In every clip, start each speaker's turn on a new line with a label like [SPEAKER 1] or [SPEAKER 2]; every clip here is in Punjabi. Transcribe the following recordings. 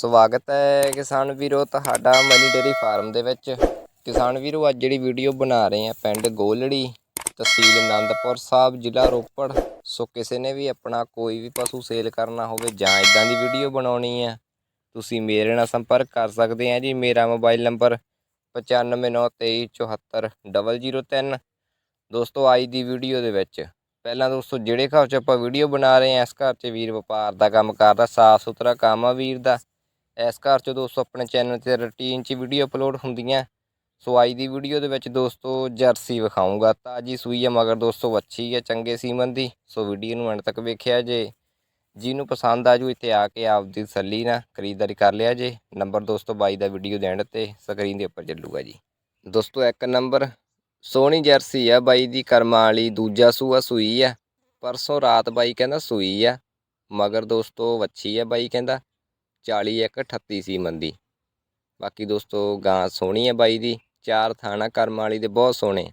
[SPEAKER 1] ਸਵਾਗਤ ਹੈ ਕਿਸਾਨ ਵੀਰੋ ਤੁਹਾਡਾ ਮਨੀ ਡੇਰੀ ਫਾਰਮ ਦੇ ਵਿੱਚ। ਕਿਸਾਨ ਵੀਰੋ, ਅੱਜ ਜਿਹੜੀ ਵੀਡੀਓ ਬਣਾ ਰਹੇ ਆ ਪਿੰਡ ਗੋਲੜੀ ਤਹਿਸੀਲ ਆਨੰਦਪੁਰ ਸਾਹਿਬ, ਜ਼ਿਲ੍ਹਾ ਰੋਪੜ। ਸੋ ਕਿਸੇ ਨੇ ਵੀ ਆਪਣਾ ਕੋਈ ਵੀ ਪਸ਼ੂ ਸੇਲ ਕਰਨਾ ਹੋਵੇ ਜਾਂ ਇਦਾਂ ਦੀ ਵੀਡੀਓ ਬਣਾਉਣੀ ਹੈ, ਤੁਸੀਂ ਮੇਰੇ ਨਾਲ ਸੰਪਰਕ ਕਰ ਸਕਦੇ ਆ ਜੀ। ਮੇਰਾ ਮੋਬਾਈਲ ਨੰਬਰ 9593247003 ਦੋਸਤੋ ਅੱਜ ਦੀ ਵੀਡੀਓ ਦੇ ਵਿੱਚ ਪਹਿਲਾਂ ਦੋਸਤੋ, ਜਿਹੜੇ ਘਰ 'ਚ ਆਪਾਂ ਵੀਡੀਓ ਬਣਾ ਰਹੇ ਆ ਇਸ ਘਰ 'ਚ ਵੀਰ ਵਪਾਰ ਦਾ ਕੰਮ ਕਰਦਾ ਸਾਫ਼ ਸੁਥਰਾ ਕੰਮ ਆ ਵੀਰ ਦਾ। ਇਸ ਘਰ 'ਚੋਂ ਦੋਸਤੋ ਆਪਣੇ ਚੈਨਲ ਤੇ ਰੁਟੀਨ 'ਚ ਵੀਡੀਓ ਅਪਲੋਡ ਹੁੰਦੀਆਂ। ਸੋ ਅੱਜ ਦੀ ਵੀਡੀਓ ਦੇ ਵਿੱਚ ਦੋਸਤੋ ਜਰਸੀ ਵਿਖਾਉਂਗਾ ਤਾਜੀ ਸੂਈ ਆ, ਮਗਰ ਦੋਸਤੋ ਵੱਛੀ ਹੈ ਚੰਗੇ ਸੀਮਨ ਦੀ। ਸੋ ਵੀਡੀਓ ਨੂੰ ਐਂਡ ਤੱਕ ਵੇਖਿਆ ਜੇ। ਜਿਹਨੂੰ ਪਸੰਦ ਆ ਜੂ, ਇੱਥੇ ਆ ਕੇ ਆਪਦੀ ਤਸੱਲੀ ਨਾਲ ਖਰੀਦਦਾਰੀ ਕਰ ਲਿਆ ਜੇ। ਨੰਬਰ ਦੋਸਤੋ ਬਾਈ ਦਾ ਵੀਡੀਓ ਦੇ ਐਂਡ ਤੇ ਸਕਰੀਨ ਦੇ ਉੱਪਰ ਚੱਲੂਗਾ ਜੀ। ਦੋਸਤੋ ਇੱਕ ਨੰਬਰ, ਸੋਹਣੀ ਜਰਸੀ ਆ ਬਾਈ ਦੀ, ਕਰਮਾਂ ਵਾਲੀ। ਦੂਜਾ ਸੂਆ ਸੂਈ ਆ। ਪਰਸੋਂ ਰਾਤ ਬਾਈ ਕਹਿੰਦਾ ਸੂਈ ਆ। ਮਗਰ ਦੋਸਤੋ ਵੱਛੀ ਆ ਬਾਈ ਕਹਿੰਦਾ। 40 ਇੱਕ 38 ਸੀ ਮੰਦੀ। ਬਾਕੀ ਦੋਸਤੋ, ਗਾਂ ਸੋਹਣੀ ਹੈ ਬਾਈ ਦੀ। ਚਾਰ ਥਾਣਾ ਕਰਮ ਵਾਲੀ ਦੇ ਬਹੁਤ ਸੋਹਣੇ।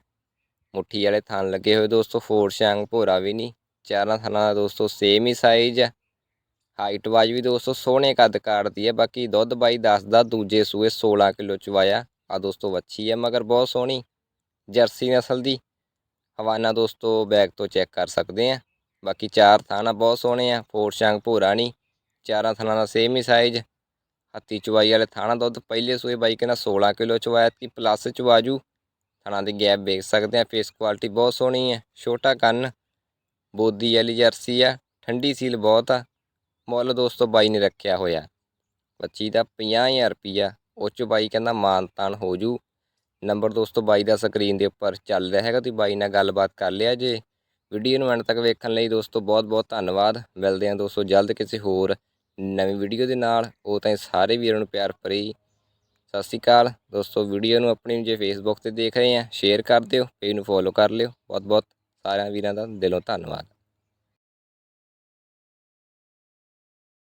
[SPEAKER 1] ਮੁੱਠੀ ਵਾਲੇ ਥਾਨ ਲੱਗੇ ਹੋਏ ਦੋਸਤੋ, ਫੋਰ ਸ਼ਾਂਗ ਭੋਰਾ ਵੀ ਨਹੀਂ ਚਾਰਾਂ ਥਾਣਾ ਦਾ ਦੋਸਤੋ ਸੇਮ ਹੀ ਸਾਈਜ਼ ਆ। ਹਾਈਟ ਵਾਜ ਵੀ ਦੋਸਤੋ, ਸੋਹਣੇ ਕੱਦ ਕਾੜਦੀ ਹੈ ਬਾਕੀ ਦੁੱਧ ਬਾਈ ਦੱਸਦਾ ਦੂਜੇ ਸੂਏ 16 ਕਿਲੋ ਚਵਾਇਆ। ਆ ਦੋਸਤੋ, ਵੱਛੀ ਹੈ ਮਗਰ ਬਹੁਤ ਸੋਹਣੀ। ਜਰਸੀ ਨਸਲ ਦੀ। ਹਵਾਨਾ ਦੋਸਤੋ, ਬੈਗ ਤੋਂ ਚੈੱਕ ਕਰ ਸਕਦੇ ਆ। ਬਾਕੀ ਚਾਰ ਥਾਣਾ ਬਹੁਤ ਸੋਹਣੇ ਆ। ਫੋਰ ਸ਼ਾਂਗ ਭੋਰਾ ਨਹੀਂ ਚਾਰਾਂ ਥਾਣਾ ਦਾ ਸੇਮ ਹੀ ਸਾਈਜ਼ ਹੱਤੀ ਚਵਾਈ ਵਾਲੇ ਥਾਣਾ ਦੁੱਧ ਪਹਿਲੇ ਸੂਏ ਬਾਈ ਕਹਿੰਦਾ 16 ਕਿਲੋ ਚਵਾਇਆ ਤੀ ਪਲੱਸ ਚਵਾਜੂ ਥਣਾ ਦੇ ਗੈਪ ਵੇਖ ਸਕਦੇ ਆ ਫੇਸ ਕੁਆਲਿਟੀ ਬਹੁਤ ਸੋਹਣੀ ਹੈ, ਛੋਟਾ ਕੰਨ, ਬੋਦੀ ਵਾਲੀ ਜਰਸੀ ਆ, ਠੰਡੀ ਸੀਲ ਬਹੁਤ ਆ। ਮੁੱਲ ਦੋਸਤੋ ਬਾਈ ਨੇ ਰੱਖਿਆ ਹੋਇਆ। ਬੱਚੀ ਦਾ 50000 ਰੁਪਿਆ ਉਹ 'ਚ ਬਾਈ ਕਹਿੰਦਾ ਮਾਨ ਤਾਨ ਹੋ ਜੂ। ਨੰਬਰ ਦੋਸਤੋ ਬਾਈ ਦਾ ਸਕਰੀਨ ਦੇ ਉੱਪਰ ਚੱਲ ਰਿਹਾ ਹੈਗਾ, ਤੁਸੀਂ ਬਾਈ ਨਾਲ ਗੱਲਬਾਤ ਕਰ ਲਿਆ ਜੇ। ਵੀਡੀਓ ਨੂੰ ਐਂਡ ਤੱਕ ਵੇਖਣ ਲਈ ਦੋਸਤੋ ਬਹੁਤ ਬਹੁਤ ਧੰਨਵਾਦ। ਮਿਲਦੇ ਹਾਂ ਦੋਸਤੋ ਜਲਦ ਕਿਸੇ ਹੋਰ ਨਵੀਂ ਵੀਡੀਓ ਦੇ ਨਾਲ। ਉਹ ਤਾਂ ਸਾਰੇ ਵੀਰਾਂ ਨੂੰ ਪਿਆਰ ਭਰੀ ਸਤਿ ਸ਼੍ਰੀ ਅਕਾਲ। ਦੋਸਤੋ, ਵੀਡੀਓ ਨੂੰ ਆਪਣੀ ਜੇ ਫੇਸਬੁੱਕ ਤੇ ਦੇਖ ਰਹੇ ਆ ਸ਼ੇਅਰ ਕਰ ਦਿਓ ਪੇਜ ਨੂੰ ਫੋਲੋ ਕਰ ਲਿਓ। ਬਹੁਤ ਬਹੁਤ ਸਾਰਿਆਂ ਵੀਰਾਂ ਦਾ ਦਿਲੋਂ ਧੰਨਵਾਦ।